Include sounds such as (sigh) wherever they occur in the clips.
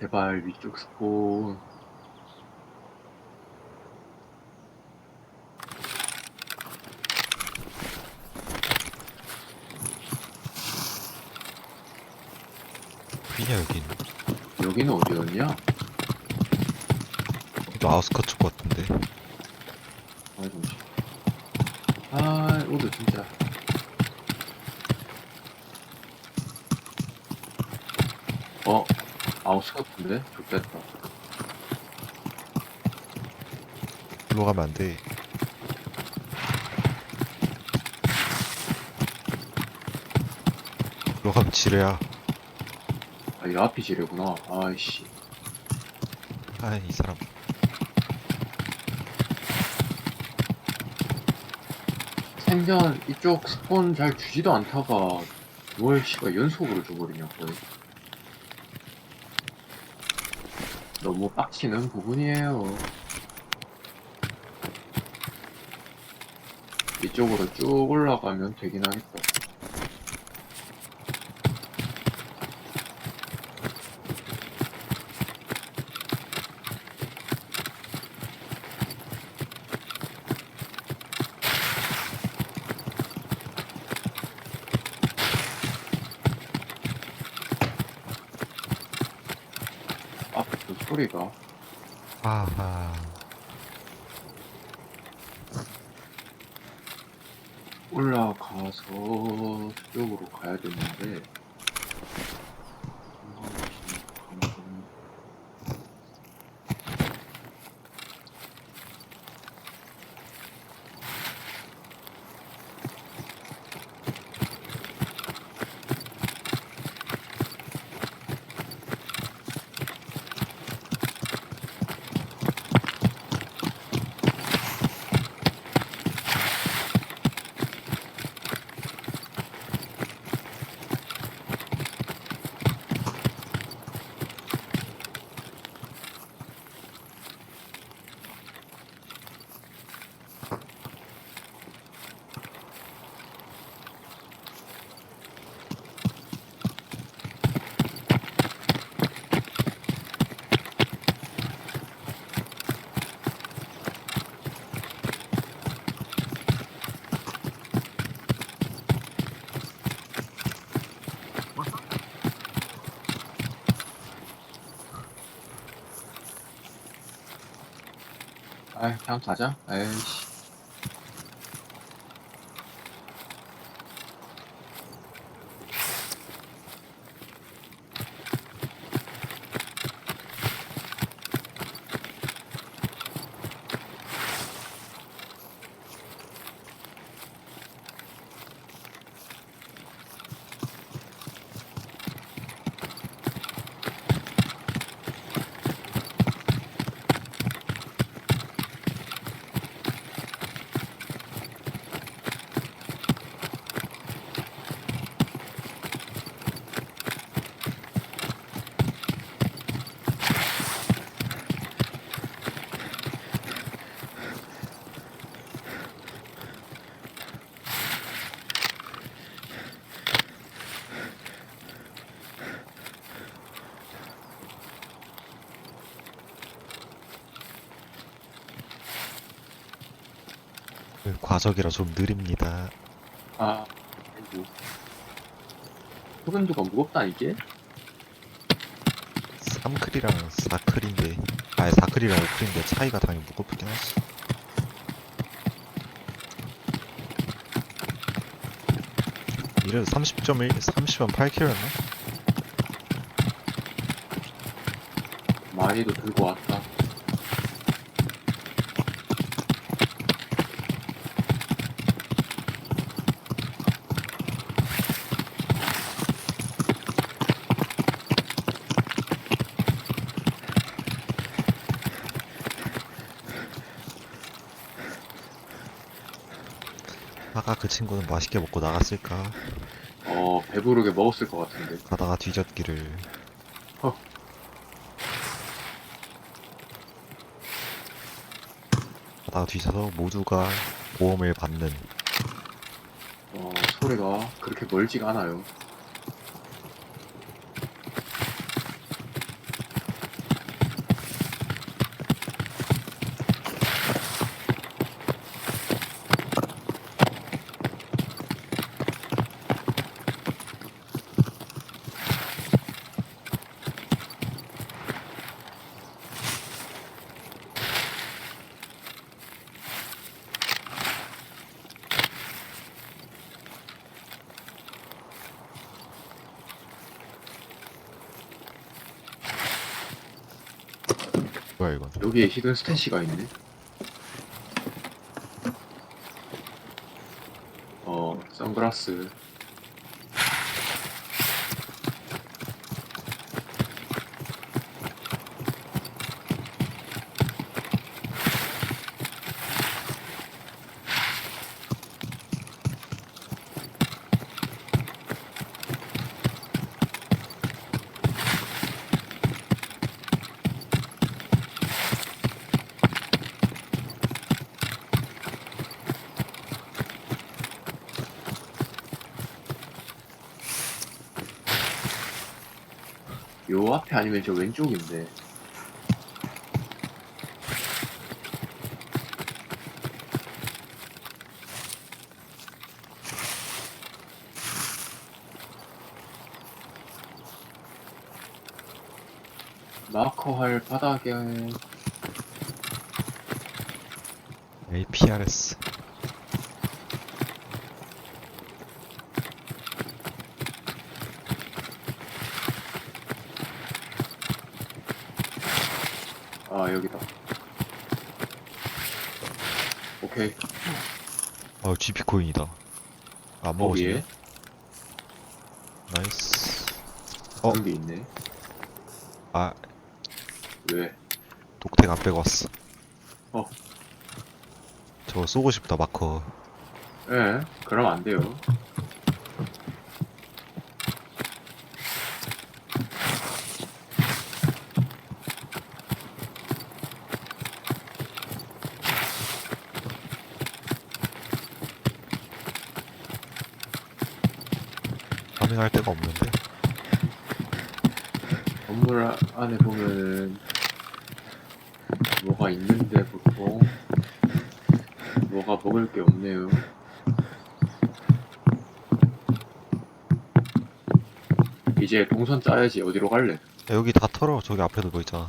제발 위쪽 스폰. 어디냐 여긴 여기는 어디였냐? 또 아우스커트 것 같은데 아, 잠시. 아, 오늘 진짜. 어, 아우스 같은데? 좋겠다. 일로 가면 안 돼 일로 가면 지뢰야 아, 이 앞이 지뢰구나. 아이씨. 아 이 사람 생전 이쪽 스폰 잘 주지도 않다가 뭘 씨가 연속으로 줘버리냐 거의 너무 빡치는 부분이에요. 이쪽으로 쭉 올라가면 되긴 하겠다 앞그 소리가. 아하. 올라가서 저쪽으로 가야 되는데 아 그냥 가자. 에이씨 그 과적이라 좀 느립니다 아 아이고 소근도가 무겁다 이게? 3클이랑 4클인데 아니 4클이랑 5클인데 차이가 당연히 무겁긴 하지 이래도 30.1 30은 8kg였나? 많이도 들고 왔다 아까 그 친구는 맛있게 먹고 나갔을까? 어 배부르게 먹었을 것 같은데. 가다가 뒤졌기를. 허. 가다가 뒤져서 모두가 보험을 받는. 어 소리가 그렇게 멀지가 않아요 뭐야 이건? 여기에 히든 스태시가 있네. 어, 선글라스. 요 앞에 아니면 저 왼쪽인데. 마커할 바닥에 APRS. 아 여기다 오케이 어 GP 코인이다. 안 먹어지네. 나이스. 어? 그런 게 있네 아 왜? 독택 안 빼고 왔어. 어. 저거 쏘고 싶다 마커. 예, 그럼 안 돼요 파밍할 데가 없는데. 건물 아- 안에 보면은 뭐가 있는데 보통 뭐가 먹을 게 없네요. 이제 동선 짜야지 어디로 갈래? 야, 여기 다 털어. 저기 앞에도 뭐 있잖아.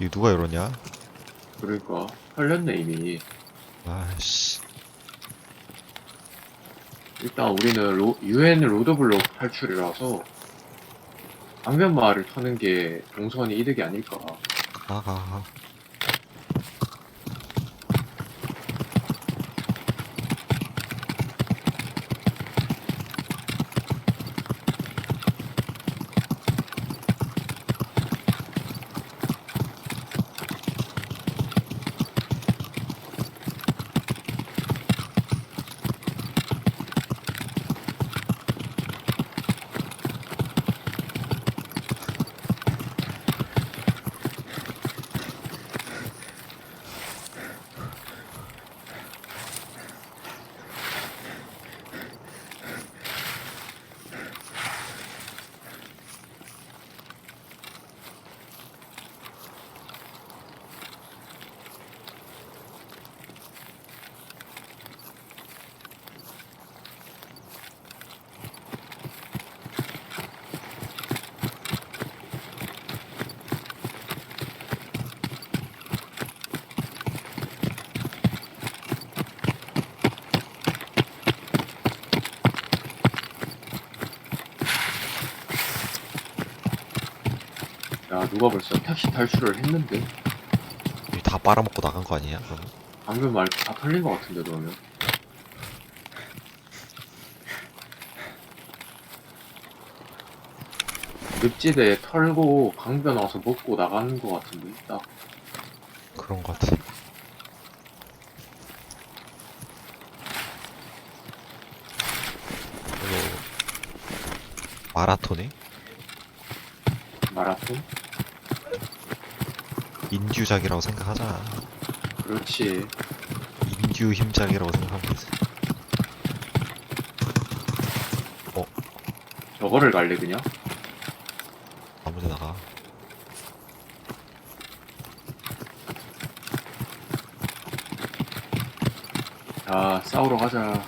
이거 누가 이러냐? 그러니까 털렸네 이미. 아씨. 일단 우리는 로, UN 로드블록 탈출이라서 방면 마을을 터는 게 동선이 이득이 아닐까. 가, 가, 가. 야 누가 벌써 택시 탈출을 했는데 여기 다 빨아먹고 나간 거 아니야? 그러면? 방금 말 다 털린 것 같은데 그러면. 늪지대에 털고 강변 와서 먹고 나가는 것 같은데 딱 그런 거 같아. 이거 마라톤이? 마라톤? 인듀작이라고 생각하자. 그렇지 인듀 힘작이라고 생각하면 되지. 저거를 갈래 그냥? 아무데다가. 자 싸우러 가자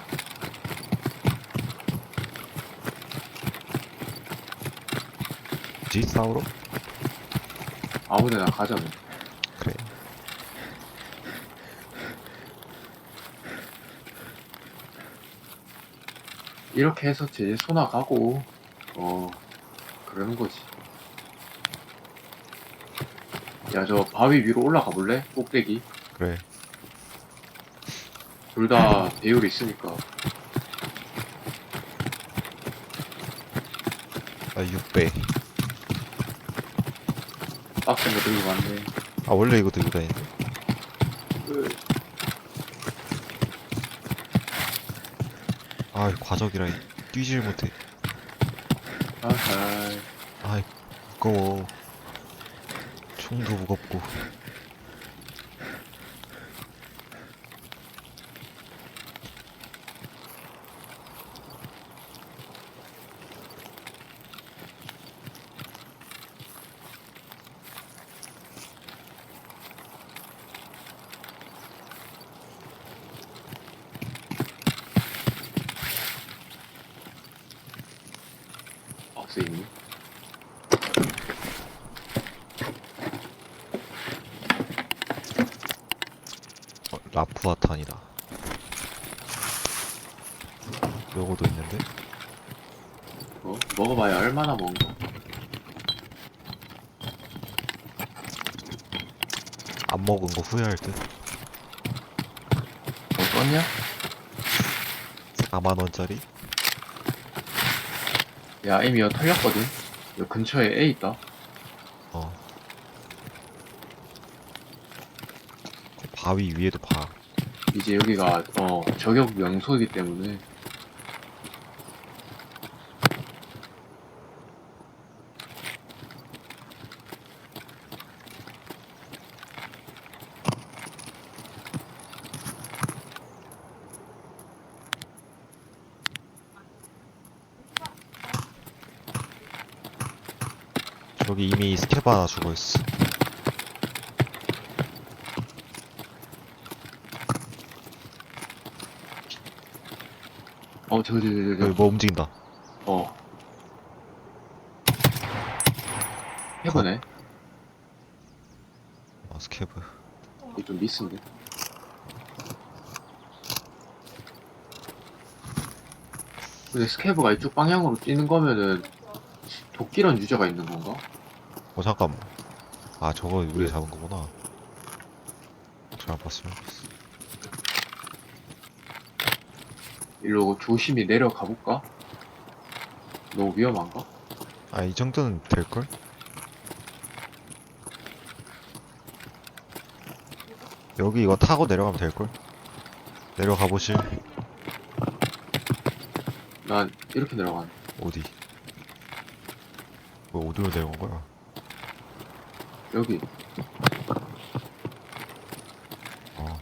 지 싸우러? 아무 데나 가자 뭐. 그래. 이렇게 해서 제 소나 가고 어 그러는 거지 야, 저 바위 위로 올라가 볼래? 꼭대기. 그래. 둘 다 배율이 있으니까. 나 6배. 빡센 거 들고 갔네. 아, 원래 이거 들고 다니는데? 아, 이 과적이라 이 뛰질 못해. 아하. 아이, 무거워. 총도 무겁고. 박스 있니? 어, 라프아탄이다. 요거도 있는데? 어? 먹어봐야 얼마나 먹은 거? 안 먹은 거 후회할 듯. 뭐 떴냐? 4만 원짜리? 야, 이미 여 털렸거든? 여 근처에 애 있다. 어. 바위 위에도 봐. 이제 여기가, 어, 저격 명소이기 때문에. 저기 하나 죽어있어. 어, 저기, 저기, 저기, 여기 저기. 뭐 움직인다. 어. 해보네. 어, 스케브. 이게 좀 미스인데. 근데 스케브가 이쪽 방향으로 뛰는 거면은 도끼런 유저가 있는 건가? 어, 잠깐만. 아, 저거 우리가 잡은 거구나. 잘 봤으면 좋겠어. 일로 조심히 내려가 볼까? 너무 위험한가? 아, 이 정도는 될걸? 여기 이거 타고 내려가면 될걸? 내려가 보실 난 이렇게 내려가네. 어디? 뭐 어디로 내려간 거야? 여기. 어.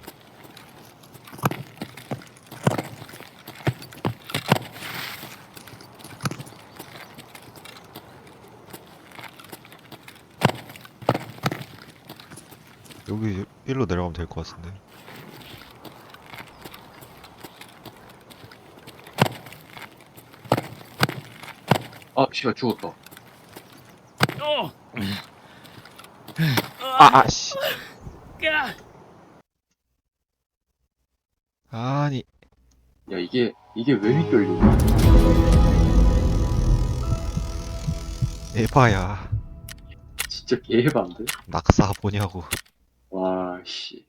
여기 일로 내려가면 될 것 같은데. 아, 씨가 죽었다. 어! (laughs) 아, 아, 씨. 야! 아니, 야, 이게, 이게 왜 휘떨려? 에바야. 진짜 개해반데? 낙사 보냐고. 와, 씨.